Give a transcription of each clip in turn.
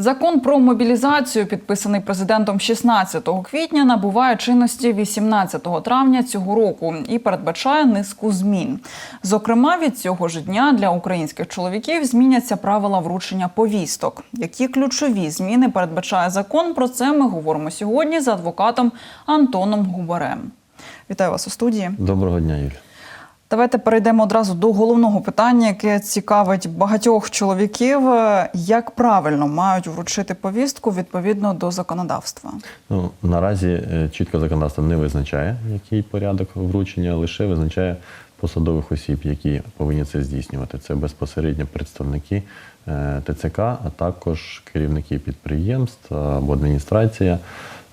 Закон про мобілізацію, підписаний президентом 16 квітня, набуває чинності 18 травня цього року і передбачає низку змін. Зокрема, від цього ж дня для українських чоловіків зміняться правила вручення повісток. Які ключові зміни передбачає закон? Про це ми говоримо сьогодні з адвокатом Антоном Губарем. Вітаю вас у студії. Доброго дня, Юль. Давайте перейдемо одразу до головного питання, яке цікавить багатьох чоловіків. Як правильно мають вручити повістку відповідно до законодавства? Ну, наразі е, чітко законодавство не визначає, який порядок вручення, лише визначає посадових осіб, які повинні це здійснювати. Це безпосередньо представники е, ТЦК, а також керівники підприємств або адміністрація,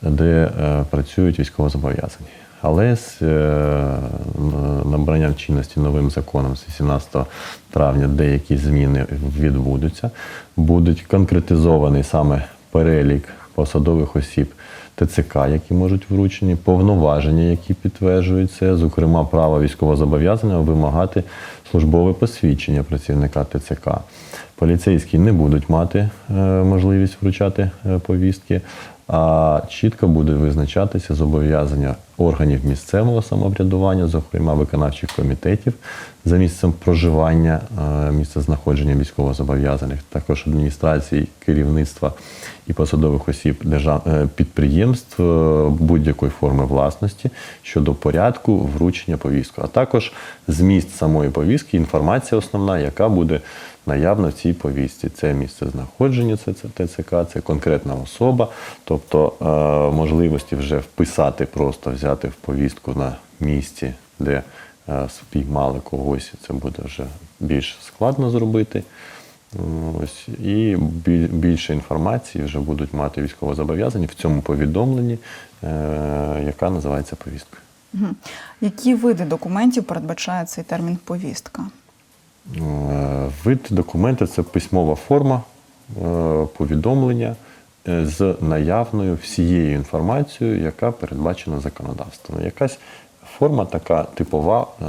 де е, працюють військовозобов'язані. Але з е, набранням чинності новим законом з 18 травня деякі зміни відбудуться. Будуть конкретизований саме перелік посадових осіб ТЦК, які можуть вручені, повноваження, які підтверджуються, зокрема, право військовозобов'язаного вимагати службове посвідчення працівника ТЦК. Поліцейські не будуть мати е, можливість вручати е, повістки, а чітко буде визначатися зобов'язання органів місцевого самоврядування, зокрема виконавчих комітетів за місцем проживання, е, місце знаходження військовозобов'язаних, також адміністрації, керівництва і посадових осіб держав... е, підприємств е, будь-якої форми власності щодо порядку вручення повістки, а також зміст самої повістки, інформація основна, яка буде наявна в цій повістці. Це місце знаходження, це, ТЦК, це конкретна особа, тобто е, можливості вже вписати, просто взяти в повістку на місці, де е, спіймали когось, це буде вже більш складно зробити. Ось і більше інформації вже будуть мати військовозобов'язані в цьому повідомленні, е, яка називається повістка. Які види документів передбачає цей термін повістка? Вид документу це письмова форма е, повідомлення е, з наявною всією інформацією, яка передбачена законодавством. Якась форма така типова е,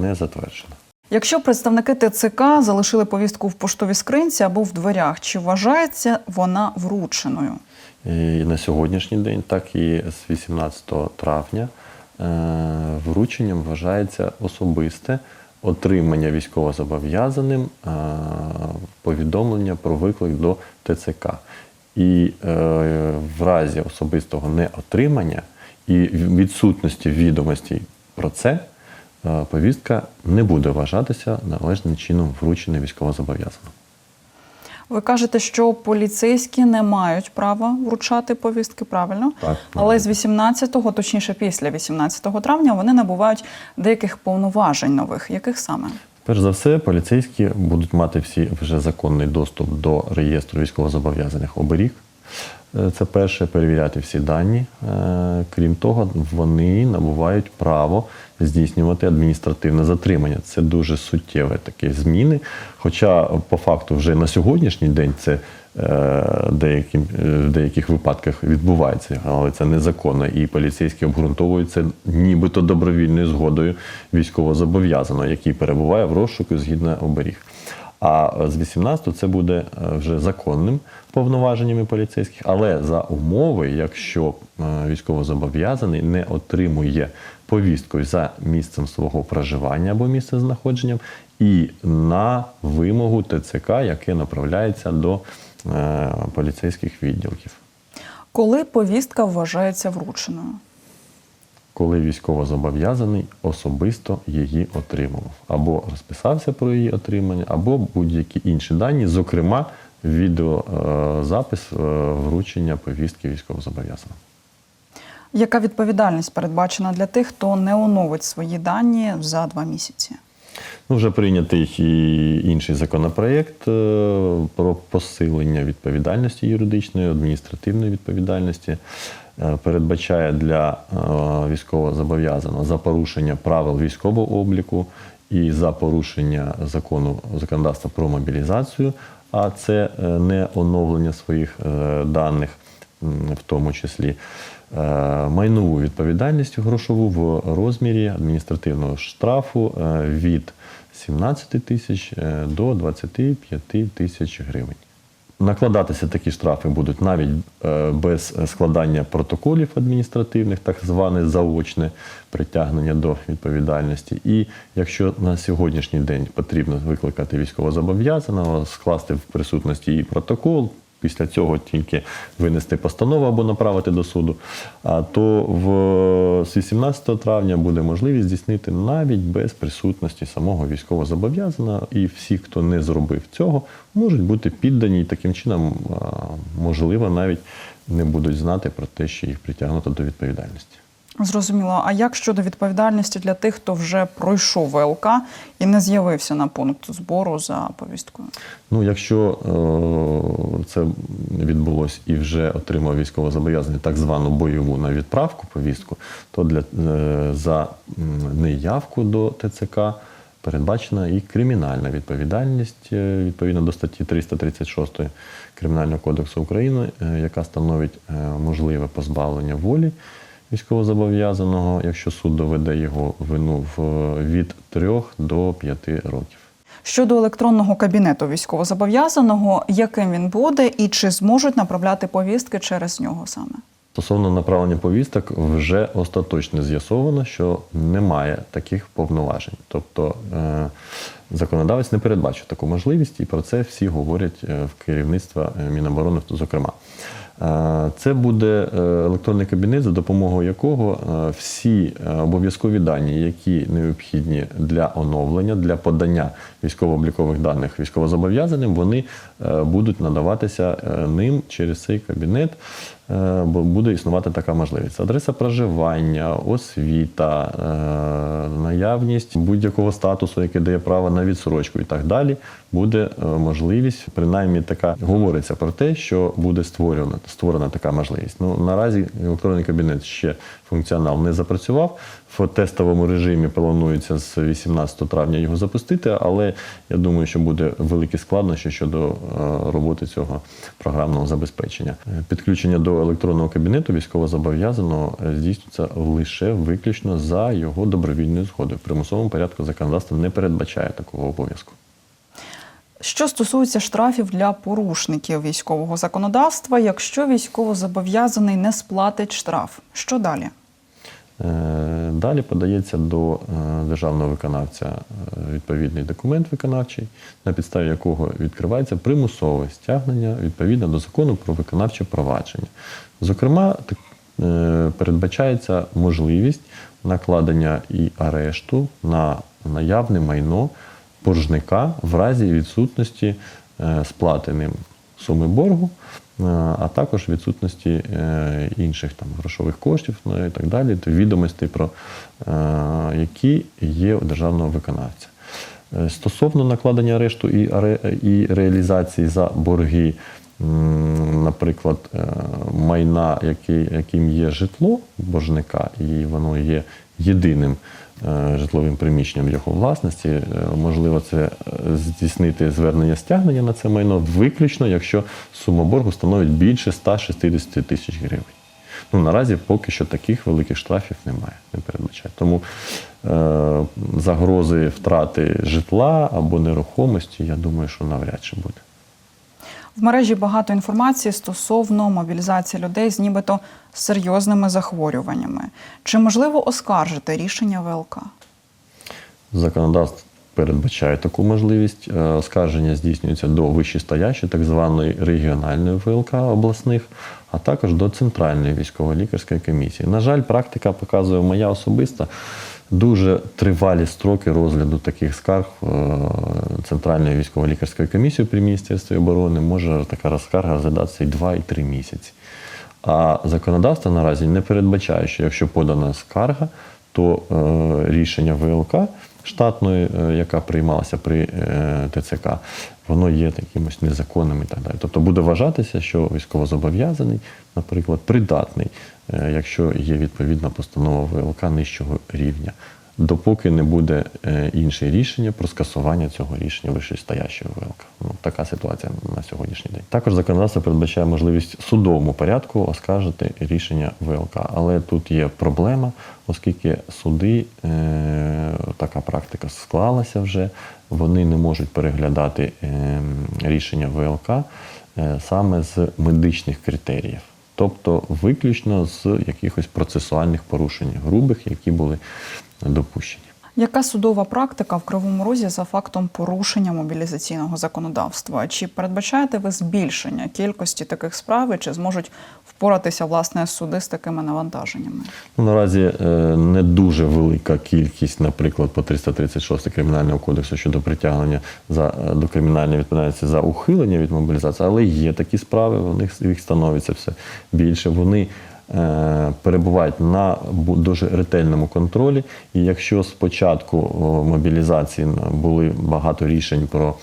не затверджена. Якщо представники ТЦК залишили повістку в поштовій скринці або в дверях, чи вважається вона врученою? І на сьогоднішній день, так і з 18 травня, врученням вважається особисте отримання військовозобов'язаним е, повідомлення про виклик до ТЦК. І е, в разі особистого неотримання і відсутності відомостей про це, е, повістка не буде вважатися належним чином врученою військовозобов'язаним. Ви кажете, що поліцейські не мають права вручати повістки, правильно? Так, Але з 18-го, точніше після 18 травня, вони набувають деяких повноважень нових. Яких саме? Перш за все, поліцейські будуть мати всі вже законний доступ до реєстру військовозобов'язаних оберіг. Е, Це перше перевіряти всі дані. Е, Крім того, вони набувають право здійснювати адміністративне затримання. Це дуже суттєві такі зміни. Хоча по факту вже на сьогоднішній день це е, деяким, е, в деяких випадках відбувається, але це незаконно. І поліцейські обґрунтовують це нібито добровільною згодою військовозобов'язаного, який перебуває в розшуку згідно оберіг. А з 18 це буде е, вже законним повноваженнями поліцейських, але за умови, якщо е, військовозобов'язаний не отримує повістку за місцем свого проживання або місцем знаходженням, і на вимогу ТЦК, яке направляється до е, поліцейських відділків. Коли повістка вважається врученою? Коли військовозобов'язаний особисто її отримував, або розписався про її отримання, або будь-які інші дані, зокрема відеозапис е, вручення повістки військовозобов'язаним. Яка відповідальність передбачена для тих, хто не оновить свої дані за два місяці? Ну, вже прийнятий і інший законопроєкт е, про посилення відповідальності юридичної, адміністративної відповідальності. Е, Передбачає для е, військовозобов'язаного за порушення правил військового обліку і за порушення закону законодавства про мобілізацію, а це е, не оновлення своїх даних, в тому числі майнову відповідальність грошову в розмірі адміністративного штрафу від 17 тисяч до 25 тисяч гривень. Накладатися такі штрафи будуть навіть е, без складання протоколів адміністративних, так зване заочне притягнення до відповідальності. І якщо на сьогоднішній день потрібно викликати військовозобов'язаного, скласти в присутності і протокол, після цього тільки винести постанову або направити до суду, а то в, з 18 травня буде можливість здійснити навіть без присутності самого військовозобов'язаного, і всі, хто не зробив цього, можуть бути піддані і таким чином, можливо, навіть не будуть знати про те, що їх притягнуто до відповідальності. Зрозуміло. А як щодо відповідальності для тих, хто вже пройшов ВЛК і не з'явився на пункт збору за повісткою? Ну, якщо е, це відбулось і вже отримав військовозобов'язаний так звану бойову на відправку повістку, то для, е, за неявку до ТЦК передбачена і кримінальна відповідальність е, відповідно до статті 336 Кримінального кодексу України, е, яка становить можливе позбавлення волі військовозобов'язаного, якщо суд доведе його вину в- від 3 до 5 років. Щодо електронного кабінету військовозобов'язаного, яким він буде і чи зможуть направляти повістки через нього саме? Стосовно направлення повісток, вже остаточно з'ясовано, що немає таких повноважень. Тобто е, законодавець не передбачив таку можливість, і про це всі говорять е, в керівництва е, Міноборони, зокрема. Е, Це буде електронний кабінет, за допомогою якого всі обов'язкові дані, які необхідні для оновлення, для подання військово-облікових даних військовозобов'язаним, вони будуть надаватися ним через цей кабінет. Бо буде існувати така можливість. Адреса проживання, освіта, наявність будь-якого статусу, який дає право на відсрочку і так далі, буде е, можливість, принаймні така говориться про те, що буде створена, створена така можливість. Ну, наразі електронний кабінет ще функціонал не запрацював. В тестовому режимі планується з 18 травня його запустити, але я думаю, що буде великі складнощі щодо е, роботи цього програмного забезпечення. Підключення до електронного кабінету військовозобов'язаного е, здійснюється лише виключно за його добровільною згодою. В примусовому порядку законодавство не передбачає такого обов'язку. Що стосується штрафів для порушників військового законодавства, якщо військовозобов'язаний не сплатить штраф, що далі? Е, Далі подається до е, державного виконавця е, відповідний документ виконавчий, на підставі якого відкривається примусове стягнення відповідно до закону про виконавче провадження. Зокрема, передбачається можливість накладення і арешту на наявне майно боржника в разі відсутності сплати ним суми боргу, а також відсутності е, інших там грошових коштів ну, і так далі, відомостей про е, які є у державного виконавця. Е, Стосовно накладення арешту і, і реалізації за борги, наприклад, майна, яким є житло боржника, і воно є єдиним е, житловим приміщенням його власності, е, можливо, це е, здійснити звернення стягнення на це майно виключно, якщо сума боргу становить більше 160 тисяч гривень. Ну, наразі поки що таких великих штрафів немає, не передбачає. Тому е, загрози втрати житла або нерухомості, я думаю, що навряд чи буде. В мережі багато інформації стосовно мобілізації людей з нібито серйозними захворюваннями. Чи можливо оскаржити рішення ВЛК? Законодавство передбачає таку можливість. Е, Оскарження здійснюється до вищестоящої, так званої регіональної ВЛК обласних, а також до Центральної військово-лікарської комісії. На жаль, практика показує моя особиста. Дуже тривалі строки розгляду таких скарг е, Центральної військово-лікарської комісії при Міністерстві оборони може така скарга розглядатися і 2, і 3 місяці. А законодавство наразі не передбачає, що якщо подана скарга, то е, рішення ВЛК штатної, е, яка приймалася при е, ТЦК, воно є якимось незаконним і так далі. Тобто буде вважатися, що військовозобов'язаний, наприклад, придатний, е, якщо є відповідна постанова ВЛК нижчого рівня допоки не буде е, інше рішення про скасування цього рішення вищестоящого ВЛК. Ну, така ситуація на сьогоднішній день. Також законодавство передбачає можливість судовому порядку оскаржити рішення ВЛК. Але тут є проблема, оскільки суди, е, така практика склалася вже, вони не можуть переглядати е, рішення ВЛК е, саме з медичних критеріїв. Тобто виключно з якихось процесуальних порушень грубих, які були допущені. Яка судова практика в Кривому Розі за фактом порушення мобілізаційного законодавства? Чи передбачаєте ви збільшення кількості таких справ і чи зможуть впоратися власне суди з такими навантаженнями? Ну, наразі е, не дуже велика кількість, наприклад, по 336 кримінального кодексу щодо притягнення за, е, до кримінальної відповідальності за ухилення від мобілізації, але є такі справи, них їх становиться все більше. Вони перебувають на дуже ретельному контролі. І якщо спочатку мобілізації були багато рішень про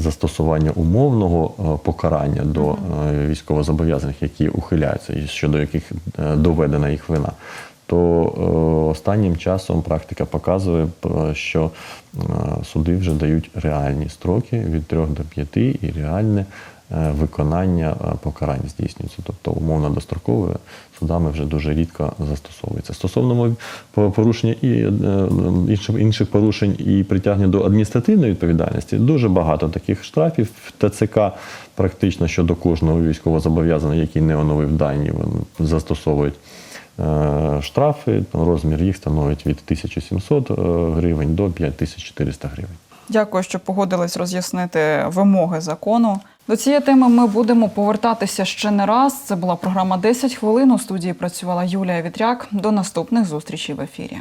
застосування умовного е, покарання до е, військовозобов'язаних, які ухиляються, і щодо яких е, доведена їх вина, то е, останнім часом практика показує, що е, суди вже дають реальні строки від 3 до 5 і реальне е, виконання е, покарань здійснюється. Тобто умовно дострокове судами вже дуже рідко застосовується. Стосовно порушення і е, інших, порушень і притягнення до адміністративної відповідальності, дуже багато таких штрафів ТЦК практично щодо кожного військовозобов'язаного, який не оновив дані, застосовують. Е, Штрафи, розмір їх становить від 1700 е, гривень до 5400 гривень. Дякую, що погодились роз'яснити вимоги закону. До цієї теми ми будемо повертатися ще не раз. Це була програма «10 хвилин. У студії працювала Юлія Вітряк. До наступних зустрічей в ефірі.